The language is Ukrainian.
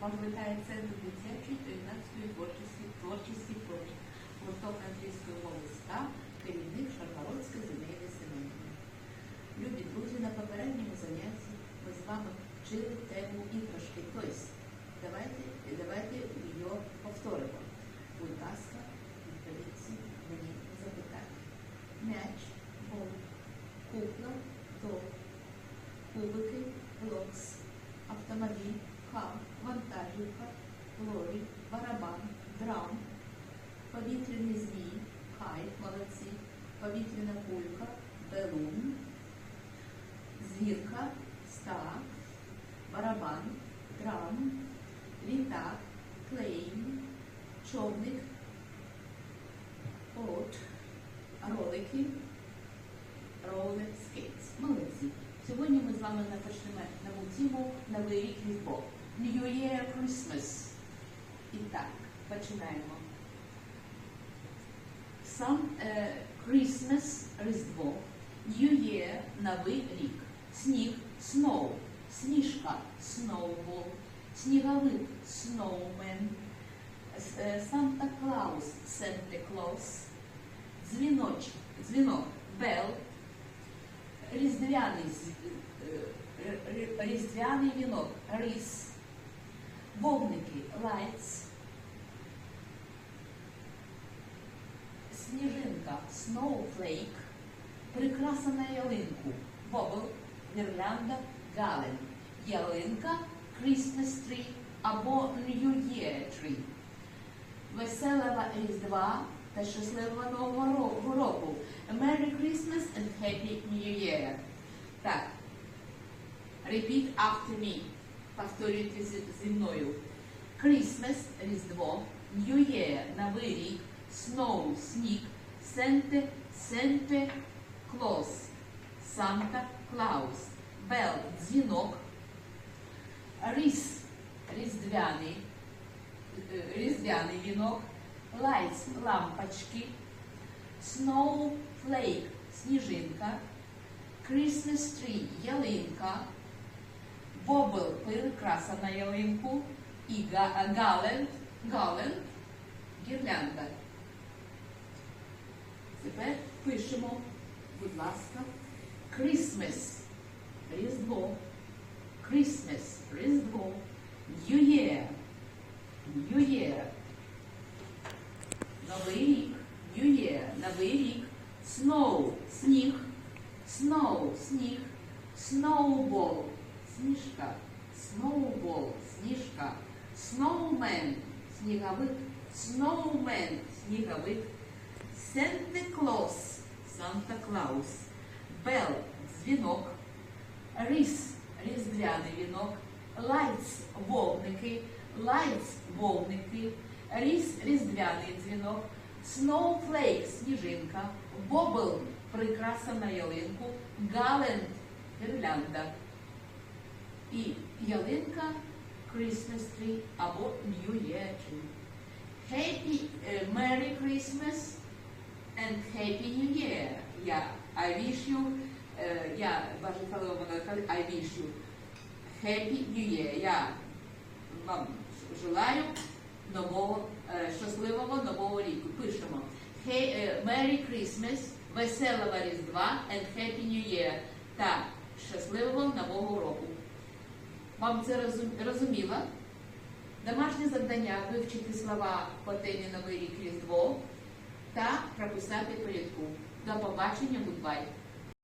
Вас вітає центр дитячої та юнацької творчості, творчості «Творч». гурток англійської мови СТА, керівник Шаргородська Зінаїда Семенівна. Любі друзі, на попередньому занятті ми з вами вчили тему іграшки. Тобто, давайте, давайте її повторимо. Будь ласка, відповідці мені запитання. М'яч, бол, кукла, тор, кубики, блокс, автомобіль, кам, вантажівка, лорі, барабан, драм, повітряний змій, хайт, молодці, повітряна кулька, белун, зірка, стак, барабан, драм, літак, клейм, човник, от, ролики, ролер скейтс. Молодці. Сьогодні ми з вами напишемо нову тему Новий рік Різдво. New Year Christmas. І починаємо. Сам е, Christmas Різдво. New Year Новий рік. Сніг snow. Сніжка snowball. Сніговик snowman. Санта Клаус Santa Claus. Дзвіночок, дзвінок bell. Різдвяний, е, різдвяний вінок рис. Вогники lights. Сніжинка snowflake. Прикраса на ялинку бобл, гірлянда, гален. Ялинка Christmas tree або New Year tree. Веселого Різдва та щасливого Нового року. Merry Christmas and Happy New Year. Так. Repeat after me. Повторюйте зі, мною. Christmas – Різдво. New Year – Новий рік. Snow – сніг. Santa – Santa Claus. Santa Claus. Bell – дзвінок. Різ – різдвяний. Різдвяний вінок. Lights – лампочки. Snowflake – сніжинка. Christmas tree – ялинка. Бобл – прикраса на ялинку. І га- галент – галент – гірлянда. Тепер пишемо, будь ласка, Christmas – Різдво. Christmas – Різдво. New Year – New Year. Новий рік. New Year. Новий рік. Snow. Сніг. Snow. Сніг. Snowball. Сніжка. Snowball. Сніжка. Snowman. Сніговик. Snowman. Сніговик. Santa Claus. Санта Клаус. Bell. Дзвінок. Ріс. Різдвяний вінок. Lights. Вогники. Lights. Вогники. Ріс. Різдвяний дзвінок. Snowflake. Сніжинка. Bobble. Прикраса на ялинку. Галент. Гірлянда. І ялинка Christmas tree або New Year tree. Happy е, Merry Christmas and Happy New Year. Я I wish you, е, я ваша Фалова I wish you Happy New Year. Я вам желаю нового, е, щасливого нового ріку. Пишемо Hey, е, Merry Christmas, веселого Різдва and Happy New Year та щасливого нового року. Вам це розуміло? Домашнє завдання вивчити слова по темі Новий рік Різдво та прописати порядку. До побачення, гудбай!